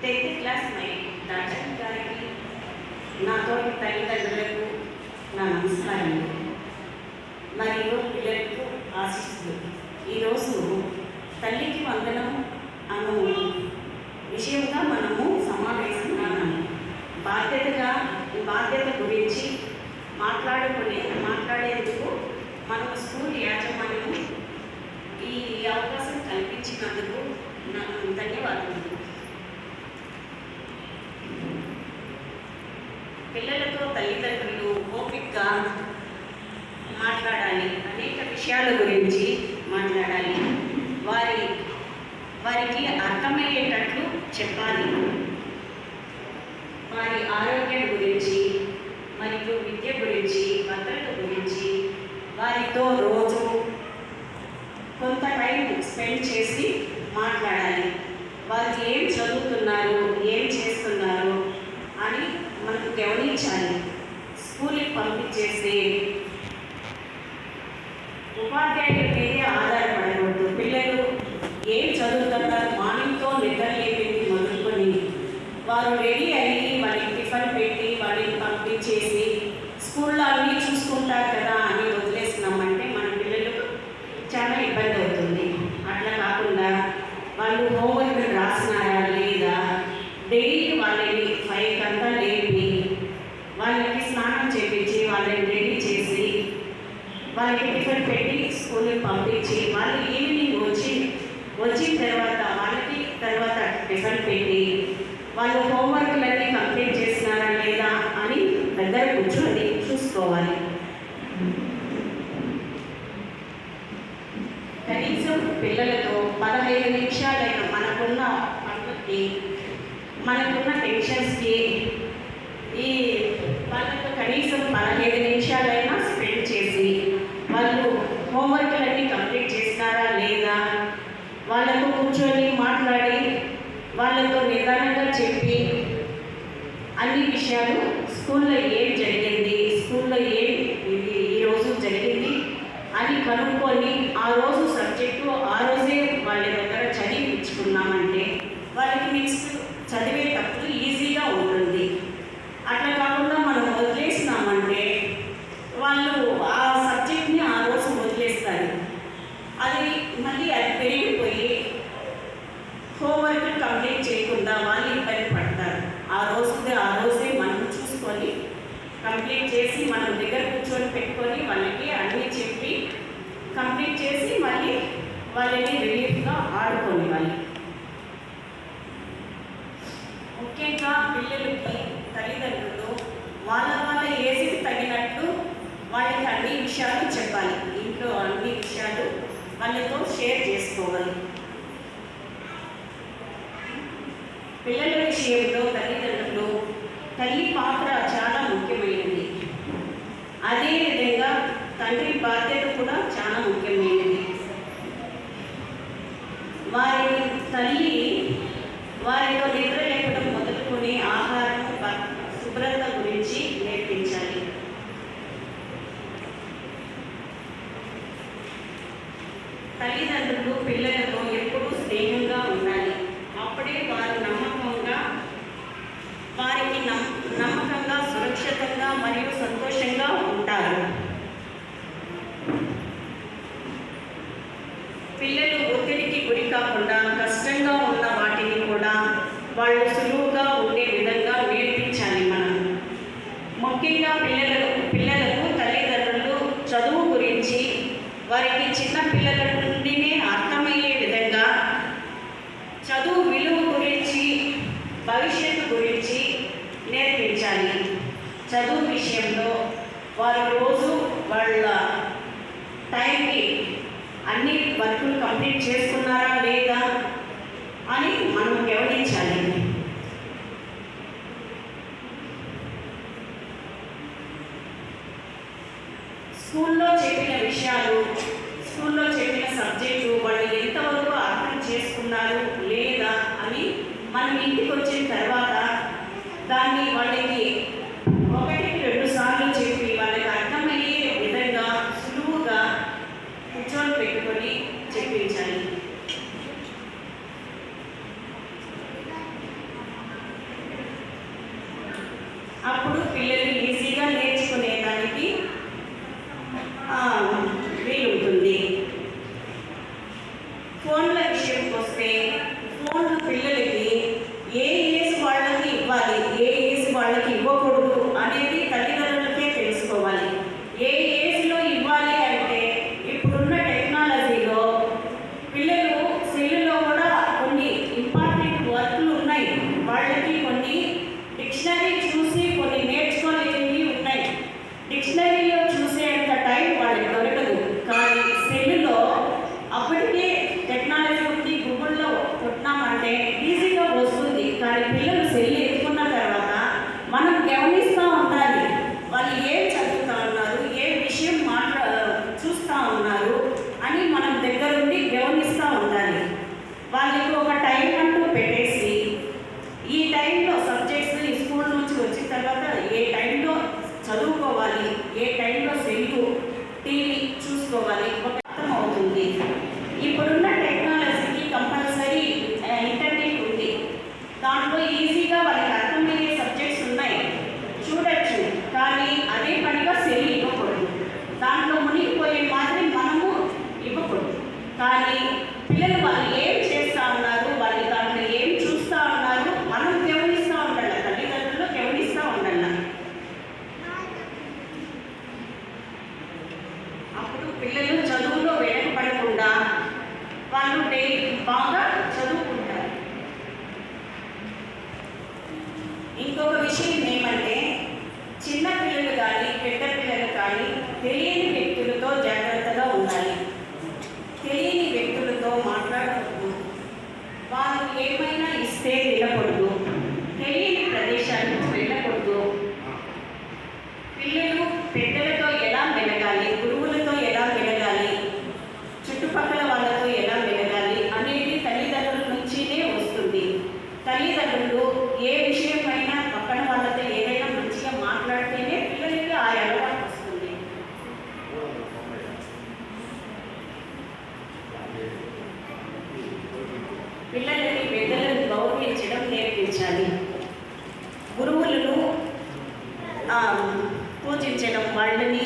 Tenth class my doctor గారికి నాతోటి తల్లిదండ్రులకు నా నమస్కారం మరియు పిల్లలకు ఆశిస్తూ ఈరోజు తల్లికి వందనం అను విషయంగా మనము స్కూల్ యాజమాన్యం ఈ అవకాశం కల్పించినందుకు నాకు ధన్యవాదాలు పిల్లలతో తల్లిదండ్రులు ఓపిక్గా మాట్లాడాలి అనేక విషయాల గురించి మాట్లాడాలి. వారి వారికి అర్థమయ్యేటట్లు చెప్పాలి. వారి ఆరోగ్యం గురించి మరియు విద్య గురించి వారితో రోజు కొంత టైం స్పెండ్ చేసి మాట్లాడాలి. వారు ఏం చదువుతున్నారు ఏం చేస్తున్నారు అని మనకు గమనించాలి. స్కూల్కి పంపించేసి ఉపాధ్యాయులు మీదే ఆధారపడకూడదు పిల్లలు ఏం చదువుతున్నారు మార్నింగ్తో నిద్ర లేపింది మొదలుకొని వారు రెడీ అయ్యి వాళ్ళకి టిఫిన్ పెట్టి వాళ్ళని పంపించేసి స్కూల్లో అన్నీ చూసుకుంటారు కదా అని వదిలేసినామంటే మన పిల్లలకు చాలా ఇబ్బంది అవుతుంది అట్లా కాకుండా వాళ్ళు హోంవర్క్ రాసినారా లేదా డైలీ వాళ్ళని ఫైవ్ అంతా లేపి వాళ్ళకి స్నానం చేపించి వాళ్ళని రెడీ చేసి వాళ్ళకి టిఫిన్ పెట్టి స్కూల్కి పంపించి వాళ్ళు ఈవినింగ్ వచ్చి వచ్చిన తర్వాత వాళ్ళకి తర్వాత టిఫిన్ పెట్టి వాళ్ళు హోంవర్క్లన్నీ కంప్లీట్ చేసినారా లేదా అని దగ్గర కూర్చొని చూసుకోవాలి. కనీసం పిల్లలతో పదహైదు నిమిషాలైన మనకున్న పనులకి మనకున్న టెన్షన్స్కి ఈ వాళ్ళతో కనీసం పదహైదు నిమిషాలైనా స్పెండ్ చేసి వాళ్ళు హోంవర్క్లన్నీ కంప్లీట్ చేసినారా లేదా వాళ్ళతో కూర్చొని మాట్లాడి వాళ్ళతో నిదానంగా చెప్పి అన్ని విషయాలు స్కూల్లో ఏం జరిగింది? స్కూల్లో ఏం ఇది ఈరోజు జరిగింది? అని కనుక్కొని ఆ రోజు సబ్జెక్టు ఆ రోజే వాళ్ళ దగ్గర చదివించుకున్నామంటే వాళ్ళకి నెక్స్ట్ చదివేటప్పుడు ఈజీగా ఉంటుంది. అట్లా కాకుండా మనం వదిలేసినామంటే వాళ్ళు ఆ సబ్జెక్ట్ని ఆ రోజు వదిలేస్తారు. అది మళ్ళీ అది పెరిగిపోయి హోంవర్క్ కంప్లీట్ చేయకుండా వాళ్ళు ఇబ్బంది పడతారు. ఆ రోజుదే ఆ రోజే కంప్లీట్ చేసి మనం దగ్గర కూర్చొని పెట్టుకొని వాళ్ళకి అన్నీ చెప్పి కంప్లీట్ చేసి మళ్ళీ వాళ్ళని రిలీఫ్గా ఆడుకోండి వాళ్ళు ముఖ్యంగా పిల్లలకి తల్లిదండ్రులు వాళ్ళ వాళ్ళ ఏజ్కి తగినట్లు వాళ్ళకి అన్ని విషయాలు చెప్పాలి. ఇంట్లో అన్ని విషయాలు వాళ్ళతో షేర్ చేసుకోవాలి. పిల్లలు పిల్లలతో ఎప్పుడూ స్నేహంగా ఉండాలి. అప్పుడే వారు నమ్మకంగా వారికి నమ్ నమ్మకంగా సురక్షితంగా మరియు సంతోషంగా ఉంటారు. పిల్లలు ఒత్తిడికి గురి కాకుండా కష్టంగా ఉన్న వాటిని కూడా వాళ్ళు సులువుగా ఉండే విధంగా నేర్పించాలి మనం. ముఖ్యంగా పిల్లలు పిల్లలకు తల్లిదండ్రులు చదువు గురించి వారికి చిన్న పిల్లల నుండినే అర్థమయ్యే విధంగా చదువు విలువ గురించి భవిష్యత్తు గురించి నేర్పించాలి చదువు విషయంలో వారు రోజు వాళ్ళ టైంకి అన్ని వర్కులు కంప్లీట్ చేసుకున్నారా లేదా అని మనం గమనించాలి. స్కూల్లో చెప్పిన విషయాలు స్కూల్లో చెప్పిన సబ్జెక్టు వాళ్ళు ఎంతవరకు అర్థం చేసుకున్నారు లేదా అని మనం ఇంటికి వచ్చిన తర్వాత దాన్ని వాళ్ళకి ఒక టైం అంటూ పెట్టేసి ఈ టైంలో సబ్జెక్ట్స్ ఈ స్కూల్ నుంచి వచ్చిన తర్వాత ఏ టైంలో చదువుకోవాలి ఏ టైంలో సెల్లు టీవీ చూసుకోవాలి ఒక అర్థం అవుతుంది. ఇప్పుడున్న టెక్నాలజీకి కంపల్సరీ ఇంటర్నెట్ ఉంది. దాంట్లో ఈజీగా వాళ్ళకి అర్థమయ్యే సబ్జెక్ట్స్ ఉన్నాయి. చూడొచ్చు కానీ అదే పనిగా సెల్ ఇవ్వకూడదు. దాంట్లో మునిగిపోయే మాదిరి మనము ఇవ్వకూడదు. కానీ వచ్చినది గురువులను పూజించడం వాళ్ళని